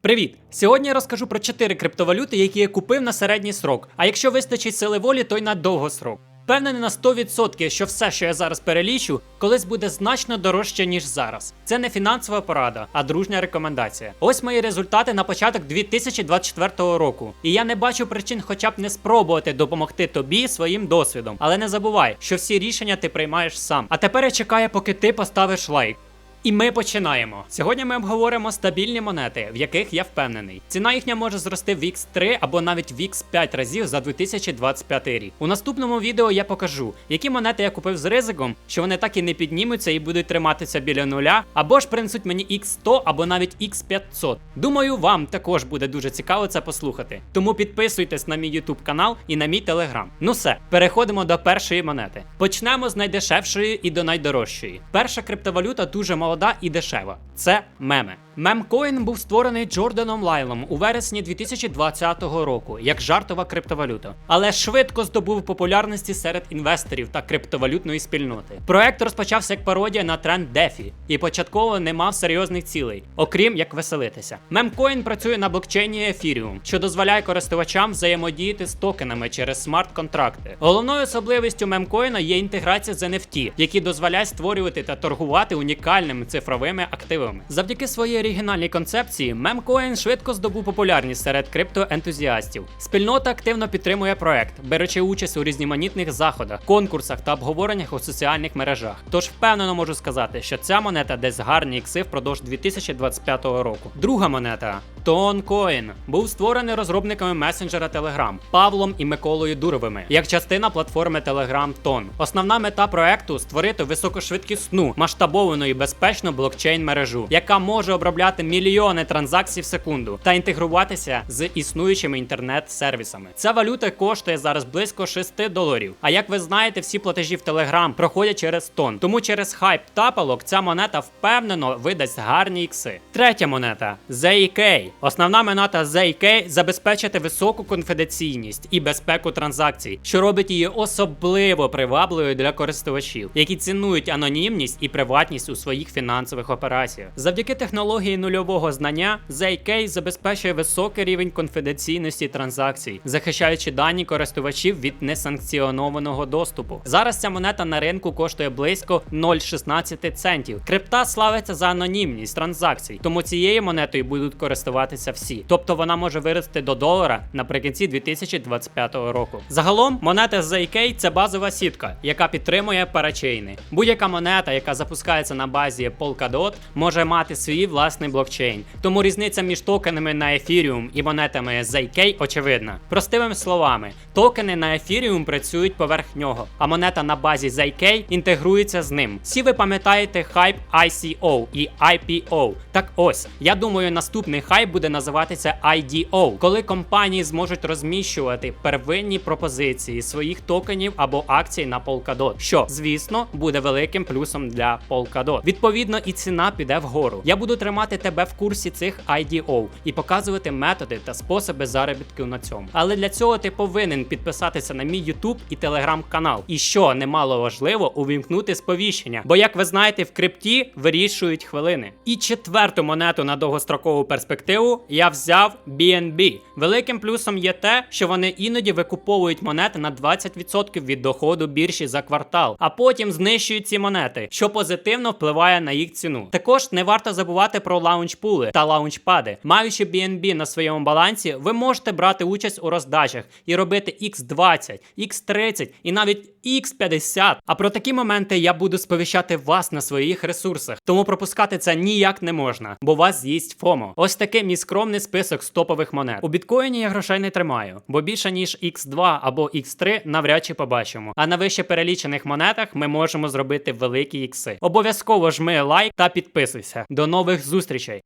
Привіт! Сьогодні я розкажу про 4 криптовалюти, які я купив на середній срок. А якщо вистачить сили волі, то й на довгосрок. Впевнений на 100%, що все, що я зараз перелічу, колись буде значно дорожче, ніж зараз. Це не фінансова порада, а дружня рекомендація. Ось мої результати на початок 2024 року. І я не бачу причин хоча б не спробувати допомогти тобі своїм досвідом. Але не забувай, що всі рішення ти приймаєш сам. А тепер я чекаю, поки ти поставиш лайк. І ми починаємо. Сьогодні ми обговоримо стабільні монети, в яких я впевнений. Ціна їхня може зрости в X3 або навіть в X5 разів за 2025 рік. У наступному відео я покажу, які монети я купив з ризиком, що вони так і не піднімуться і будуть триматися біля нуля, або ж принесуть мені X100 або навіть X500. Думаю, вам також буде дуже цікаво це послухати. Тому підписуйтесь на мій YouTube канал і на мій Telegram. Ну все, переходимо до першої монети. Почнемо з найдешевшої і до найдорожчої. Перша криптовалюта дуже молода і дешева. Це меми. Мемкоін був створений Джорданом Лайлом у вересні 2020 року як жартова криптовалюта, але швидко здобув популярності серед інвесторів та криптовалютної спільноти. Проект розпочався як пародія на тренд DeFi і початково не мав серйозних цілей, окрім як веселитися. Мемкоін працює на блокчейні Ethereum, що дозволяє користувачам взаємодіяти з токенами через смарт-контракти. Головною особливістю мемкоїна є інтеграція з NFT, які дозволяють створювати та торгувати унікальними цифровими активами. Завдяки своїй оригінальній концепції, мемкоін швидко здобув популярність серед криптоентузіастів. Спільнота активно підтримує проект, беручи участь у різноманітних заходах, конкурсах та обговореннях у соціальних мережах. Тож впевнено можу сказати, що ця монета десь гарні ікси впродовж 2025 року. Друга монета Тонкоін був створений розробниками месенджера Telegram Павлом і Миколою Дуровими як частина платформи Telegram Ton. Основна мета проекту створити високошвидкісну, масштабовану і безпечну блокчейн мережу, яка може обробляти мільйони транзакцій в секунду та інтегруватися з існуючими інтернет-сервісами. Ця валюта коштує зараз близько 6 доларів. А як ви знаєте, всі платежі в Telegram проходять через тон. Тому через хайп тапалок ця монета впевнено видасть гарні ікси. Третя монета ZK. Основна монета ZK забезпечити високу конфіденційність і безпеку транзакцій, що робить її особливо привабливою для користувачів, які цінують анонімність і приватність у своїх фінансових операціях. Завдяки технології нульового знання ZK забезпечує високий рівень конфіденційності транзакцій, захищаючи дані користувачів від несанкціонованого доступу. Зараз ця монета на ринку коштує близько 0,16 центів. Крипта славиться за анонімність транзакцій, тому цією монетою будуть користуватися всі. Тобто вона може вирости до долара наприкінці 2025 року. Загалом монета ZK – це базова сітка, яка підтримує парачейни. Будь-яка монета, яка запускається на базі Polkadot, може мати свій власний блокчейн. Тому різниця між токенами на Ethereum і монетами ZK очевидна. Простими словами, токени на Ethereum працюють поверх нього, а монета на базі ZK інтегрується з ним. Всі ви пам'ятаєте хайп ICO і IPO. Так ось, я думаю, наступний хайп буде називатися IDO, коли компанії зможуть розміщувати первинні пропозиції своїх токенів або акцій на Polkadot, що, звісно, буде великим плюсом для Polkadot. Відповідно, і ціна піде вгору. Я буду тримати тебе в курсі цих IDO і показувати методи та способи заробітку на цьому. Але для цього ти повинен підписатися на мій YouTube і Telegram канал. І що немало важливо, увімкнути сповіщення. Бо, як ви знаєте, в крипті вирішують хвилини. І четверту монету на довгострокову перспективу я взяв BNB. Великим плюсом є те, що вони іноді викуповують монети на 20% від доходу біржі за квартал, а потім знищують ці монети, що позитивно впливає на їх ціну. Також не варто забувати про лаунчпули та лаунчпади. Маючи BNB на своєму балансі, ви можете брати участь у роздачах і робити X20, X30 і навіть X50. А про такі моменти я буду сповіщати вас на своїх ресурсах, тому пропускати це ніяк не можна, бо вас з'їсть ФОМО. Ось такий мій скромний список стопових монет. У біткоїні я грошей не тримаю, бо більше ніж X2 або X3 навряд чи побачимо. А на вище перелічених монетах ми можемо зробити великі ікси. Обов'язково жми лайк та підписуйся. До нових зустрічей!